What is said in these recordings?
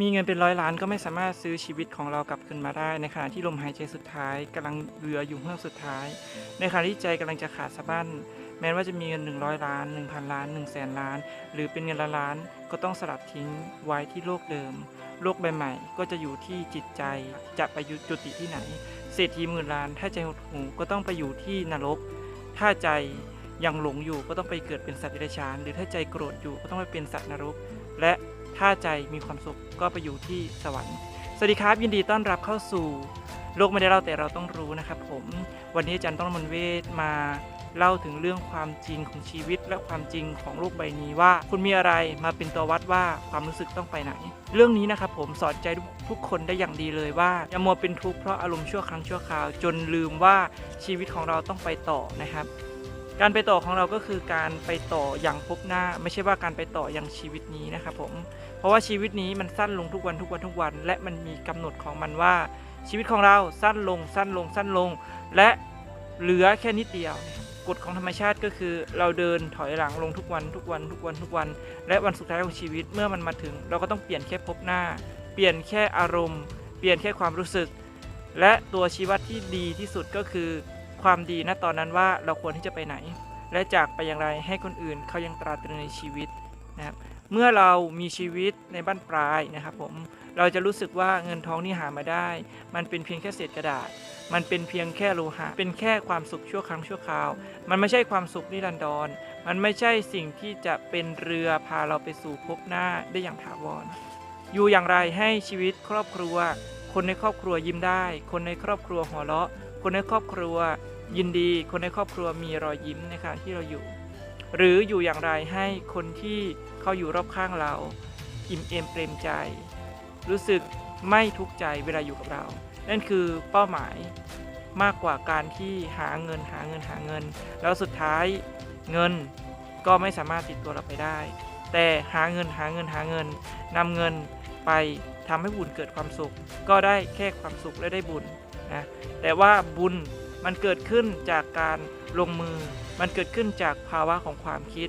มีเงินเป็นร้อยล้านก็ไม่สามารถซื้อชีวิตของเรากลับคืนมาได้ ในขณะที่ลมหายใจสุดท้ายกำลังเหลืออยู่เฮือกสุดท้าย ในขณะที่ใจกำลังจะขาดสะบั้นแม้ว่าจะมีเงิน 100 ล้าน 1,000 ล้าน 1 0 0 0 0แสนล้าน หรือเป็นเงินละล้านก็ต้องสลัดทิ้งไว้ที่โลกเดิม โลกใบใหม่ก็จะอยู่ที่จิตใจจะไปยุจุติที่ไหนเศรษฐีหมื่นล้าน ถ้าใจหดหูก็ต้องไปอยู่ที่นรก ถ้าใจยังหลงอยู่ก็ต้องไปเกิดเป็นสัตว์เดรัจฉาน หรือถ้าใจโกรธอยู่ก็ต้องไปเป็นสัตว์นรก และ ถ้าใจมีความสุขก็ไปอยู่ที่สวรรค์ สวัสดีครับ ยินดีต้อนรับเข้าสู่โลกไม่ได้เล่าแต่เราต้องรู้นะครับผม วันนี้อาจารย์ต้องมนเวทมาเล่าถึงเรื่องความจริงของชีวิต และความจริงของโลกใบนี้ว่า คุณมีอะไรมาเป็นตัววัดว่าความรู้สึกต้องไปไหน เรื่องนี้นะครับผมสอนใจทุกคนได้อย่างดีเลยว่าอย่ามัวเป็นทุกข์เพราะอารมณ์ชั่วครั้งชั่วคราว จนลืมว่าชีวิตของเราต้องไปต่อนะครับ การไปต่อของเราก็คือการไปต่ออย่างพบหน้า ไม่ใช่ว่าการไปต่ออย่างชีวิตนี้นะครับผมเพราะว่าชีวิตนี้มันสั้นลงทุกวันทุกวันทุกวัน และมันมีกำหนดของมันว่า ชีวิตของเราสั้นลงสั้นลงสั้นลง และเหลือแค่นิดเดียวกฎของธรรมชาติก็คือเราเดินถอยหลังลงทุกวันทุกวันทุกวันทุกวัน และวันสุดท้ายของชีวิตเมื่อมันมาถึง เราก็ต้องเปลี่ยนแค่พบหน้า เปลี่ยนแค่อารมณ์ เปลี่ยนแค่ความรู้สึก และตัวชีวัดที่ดีที่สุดก็คือ ความดีณตอนนั้นว่าเราควรที่จะไปไหน และจากไปอย่างไรให้คนอื่นเขายังตราตรึงในชีวิตนะครับเมื่อเรามีชีวิตในบ้านปลายนะครับผมเราจะรู้สึกว่าเงินทองที่หามาได้ มันเป็นเพียงแค่เศษกระดาษ มันเป็นเพียงแค่โลหะ เป็นแค่ความสุขชั่วครั้งชั่วคราว มันไม่ใช่ความสุขนิรันดร มันไม่ใช่สิ่งที่จะเป็นเรือพาเราไปสู่ภพหน้าได้อย่างถาวร อยู่อย่างไรให้ชีวิตครอบครัว คนในครอบครัวยิ้มได้ คนในครอบครัวหัวเราะ คนในครอบครัวยินดี คนในครอบครัวมีรอยยิ้มในขณะที่เราอยู่ หรืออยู่อย่างไรให้คนที่เขาอยู่รอบข้างเรา อิ่มเอมเปรมใจ รู้สึกไม่ทุกข์ใจเวลาอยู่กับเรา นั่นคือเป้าหมายมากกว่าการที่หาเงินหาเงินหาเงิน แล้วสุดท้ายเงินก็ไม่สามารถติดตัวเราไปได้ แต่หาเงินหาเงินหาเงินนำเงิน ไปทำให้บุญเกิดความสุข ก็ได้แค่ความสุขและได้บุญนะแต่ว่าบุญมันเกิดขึ้นจากการลงมือ มันเกิดขึ้นจากภาวะของความคิด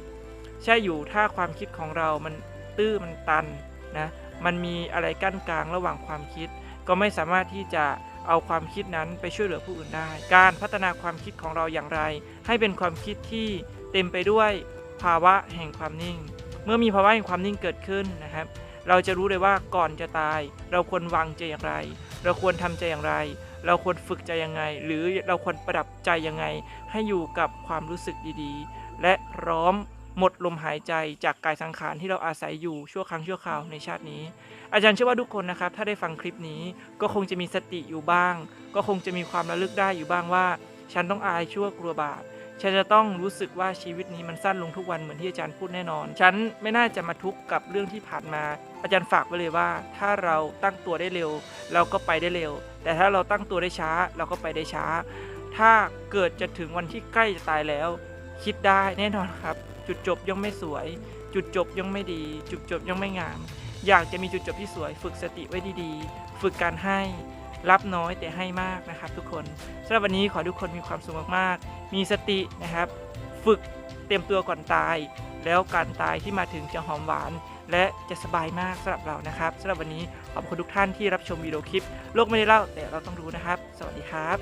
ใช่อยู่ถ้าความคิดของเรามันตื้อมันตันนะมันมีอะไรกั้นกลางระหว่างความคิด ก็ไม่สามารถที่จะเอาความคิดนั้นไปช่วยเหลือผู้อื่นได้ การพัฒนาความคิดของเราอย่างไร ให้เป็นความคิดที่เต็มไปด้วยภาวะแห่งความนิ่ง เมื่อมีภาวะแห่งความนิ่งเกิดขึ้นนะครับ เราจะรู้เลยว่าก่อนจะตาย เราควรวางใจอย่างไร เราควรทำใจอย่างไร เราควรฝึกใจยังไง หรือเราควรประดับใจยังไง ให้อยู่กับความรู้สึกดีๆ และพร้อมหมดลมหายใจจากกายสังขารที่เราอาศัยอยู่ชั่วครั้งชั่วคราวในชาตินี้ อาจารย์เชื่อว่าทุกคนนะครับ ถ้าได้ฟังคลิปนี้ก็คงจะมีสติอยู่บ้าง ก็คงจะมีความระลึกได้อยู่บ้างว่า ฉันต้องอายชั่วกลัวบาป ฉันจะต้องรู้สึกว่าชีวิตนี้มันสั้นลงทุกวันเหมือนที่อาจารย์พูดแน่นอน ฉันไม่น่าจะมาทุกข์กับเรื่องที่ผ่านมา อาจารย์ฝากไว้เลยว่า ถ้าเราตั้งตัวได้เร็ว เราก็ไปได้เร็ว แต่ถ้าเราตั้งตัวได้ช้าเราก็ไปได้ช้า ถ้าเกิดจะถึงวันที่ใกล้จะตายแล้ว คิดได้แน่นอนครับ จุดจบย่อมไม่สวย จุดจบย่อมไม่ดี จุดจบย่อมไม่งาม อยากจะมีจุดจบที่สวย ฝึกสติไว้ดีๆ ฝึกการให้รับน้อยแต่ให้มากนะครับ ทุกคนสำหรับวันนี้ขอทุกคนมีความสุขมากๆ มีสตินะครับ ฝึกเตรียมตัวก่อนตาย แล้วการตายที่มาถึงจะหอมหวาน และจะสบายมากสำหรับเรานะครับสำหรับวันนี้ขอบคุณทุกท่านที่รับชมวิดีโอคลิป โลกไม่ได้เล่าแต่เราต้องรู้นะครับ สวัสดีครับ